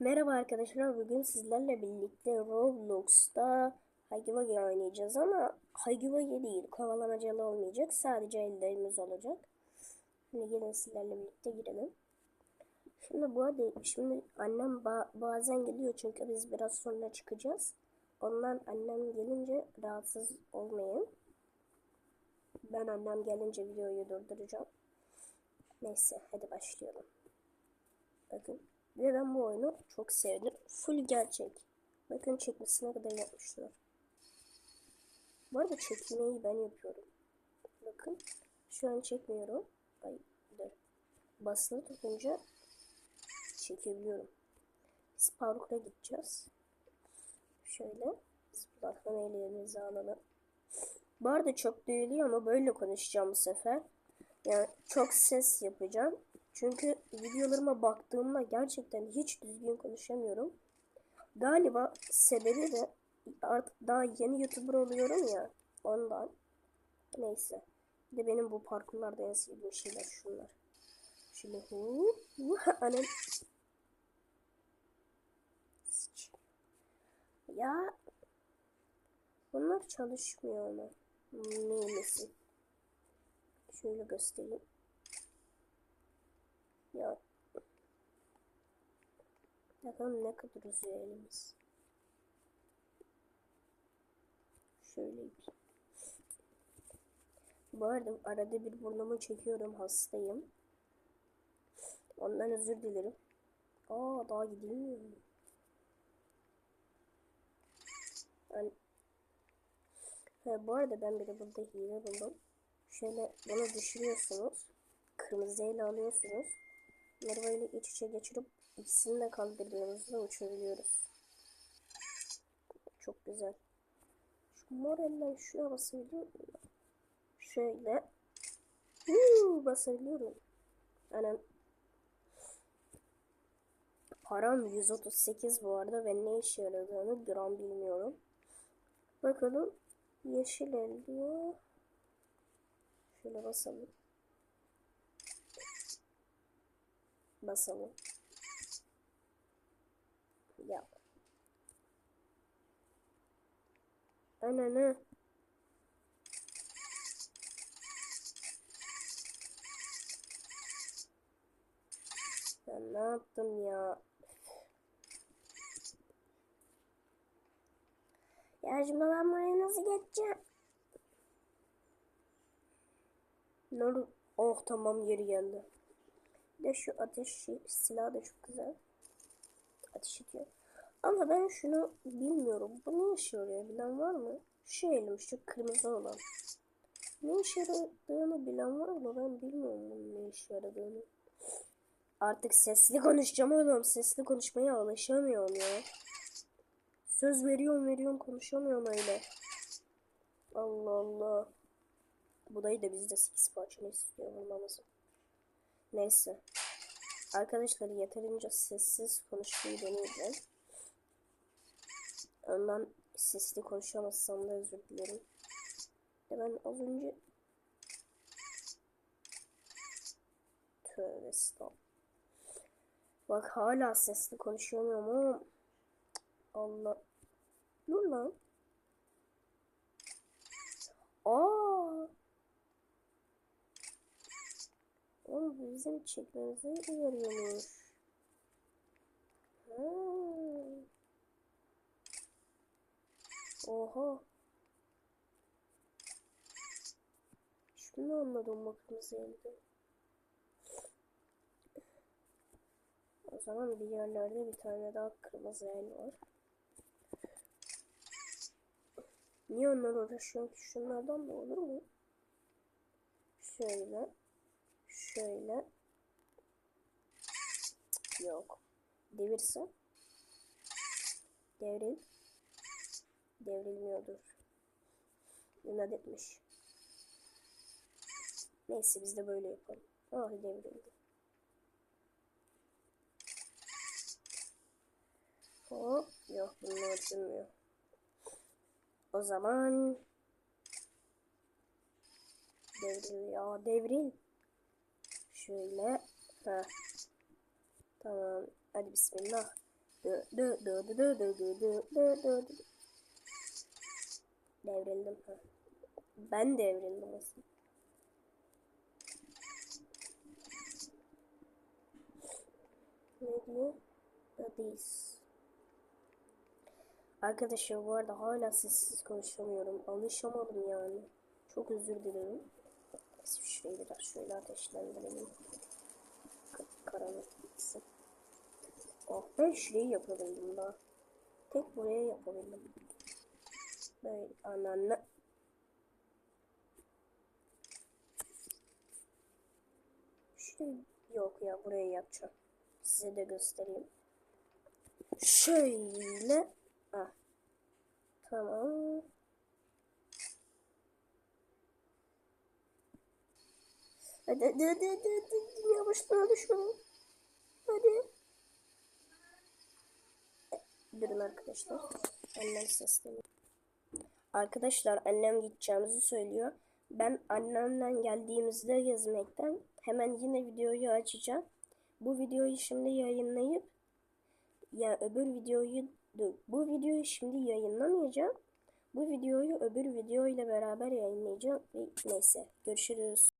Merhaba arkadaşlar. Bugün sizlerle birlikte Roblox'ta Hagiwagi oynayacağız ama Hagiwagi değil. Kovalamacalı olmayacak. Sadece ellerimiz olacak. Şimdi gelin sizlerle birlikte girelim. Şimdi bu arada şimdi annem ba- bazen geliyor çünkü biz biraz sonra çıkacağız. Ondan annem gelince rahatsız olmayın. Ben annem gelince videoyu durduracağım. Neyse hadi başlayalım. Bakın. Ve ben bu oyunu çok sevdim. Full gerçek. Bakın çekmesine kadar yapmışlar. Bu arada çekmeyi ben yapıyorum. Bakın. Şu an çekmiyorum. Ay dur. Basılı tutunca çekebiliyorum. Biz parkura gideceğiz. Şöyle. Zıplatma ellerimizi alalım. Bu arada çok duyuluyor ama böyle konuşacağım bu sefer. Yani çok ses yapacağım. Çünkü videolarıma baktığımda gerçekten hiç düzgün konuşamıyorum. Galiba sebebi de artık daha yeni YouTuber oluyorum ya ondan. Neyse. Bir de benim bu parkurlarda en sevdiğim şeyler şunlar. Şöyle hu hu anam. Ya bunlar çalışmıyor ama. Neymesin. Şöyle göstereyim. Ya. Bakalım ne kadar uzuyor elimiz. Şöyle bir. Bu arada arada bir burnumu çekiyorum hastayım. Ondan özür dilerim. Aa daha gidilmiyor mu? Yani... Ha, bu arada ben bir de burada hile buldum. Şöyle bunu düşürüyorsunuz. Kırmızı ile alıyorsunuz. Böyle iç içe geçirip ikisini de kaldırdığımızda uçabiliyoruz. Çok güzel. Şu mor elden şuna basabiliyor muyum? Şöyle. Huu, basabiliyorum. Anam. Param 138 bu arada ve ne işe yaradığını gram bilmiyorum. Bakalım. Yeşil el diyor. Şöyle basalım. Basalım. Ya. Ananı. Ben ne yaptım ya? Ya şimdi ben buraya nasıl geçeceğim? Ne oldu? Oh tamam geri geldi. Bir de şu ateş şey, silah da çok güzel. Ateş ediyor. Ama ben şunu bilmiyorum. Bu ne işe yarıyor bilen var mı? Şu elim şu kırmızı olan. Ne işe yaradığını bilen var mı? Ben bilmiyorum bunun ne işe yaradığını. Artık sesli konuşacağım oğlum. Sesli konuşmaya alışamıyorum ya. Söz veriyorum veriyorum konuşamıyorum öyle. Allah Allah. Bu dayı da bizde 8 parça istiyor olmamızı. Neyse. Arkadaşlar yeterince sessiz konuşmayı deneyeceğim. Ondan sesli konuşamazsam da özür dilerim. Ya ben az önce Tövbe estağfurullah. Bak hala sesli konuşamıyorum ama Allah. Dur lan. Aa. Oğlum bizim çekmemize yarıyormuş. Ha. Oha. Şunu anladım bu kırmızı elde. O zaman bir yerlerde bir tane daha kırmızı el var. Niye onlar uğraşıyor ki? Şunlardan da olur mu? Şöyle. Şöyle. Yok. Devirse. Devril. Devrilmiyordur. İnat etmiş. Neyse biz de böyle yapalım. Ah devrildi. Hop. Yok bunun açılmıyor. O zaman devril ya devril. Şöyle. Ha. Tamam. Hadi bismillah. Dö dö dö dö dö dö dö dö dö dö dö. Devrildim. Ha. Ben devrildim aslında. Ne diyor? This. Arkadaşlar bu arada hala sessiz konuşamıyorum. Alışamadım yani. Çok özür dilerim. Şurayı biraz şöyle ateşlendirelim. Karanlık gitsin. Oh ben şurayı yapabildim daha. Tek buraya yapabildim. Böyle ananı. Şurayı yok ya buraya yapacağım. Size de göstereyim. Şöyle. Ah. Tamam. Hadi hadi hadi hadi, hadi. hadi şunu. Hadi. Durun arkadaşlar. Annem sesleniyor. Arkadaşlar annem gideceğimizi söylüyor. Ben annemden geldiğimizde gezmekten hemen yine videoyu açacağım. Bu videoyu şimdi yayınlayıp ya öbür videoyu. Bu videoyu şimdi yayınlamayacağım. Bu videoyu öbür video ile beraber yayınlayacağım. Neyse görüşürüz.